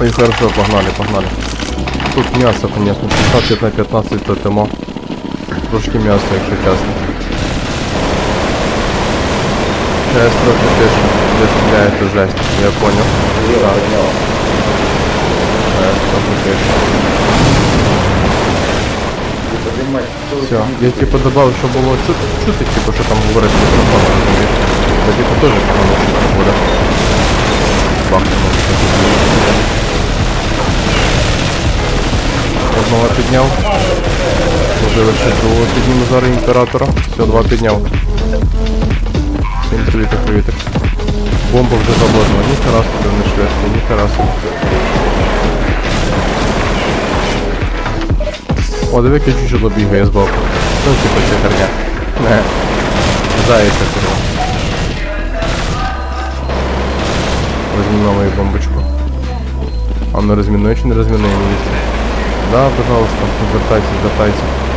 Ой, хорошо, погнали, погнали. Тут мясо, конечно, 15 на 15 тотемо. Трошки м'яса, якщо чесно. Сейчас трохи пише, де стріляє, жесть, я понял. Так. Все, я типу добавив, що було чути, чути типу, що там говорить мікрофон, розумієш? Це типу теж Одного підняв. Можливо, ще другого підніму зараз імператора. Все, два підняв. Всім привітик, привітик. Бомба вже заложена. Ніхера собі не швидко, ніхера собі. О, диви, чучело бігає збоку. Ну, типа ця херня. Не. Зайця, курва. Возьми новую бомбочку. А ну розмінує чи не розмінує місце? Да, пожалуйста, звертайся, звертайся.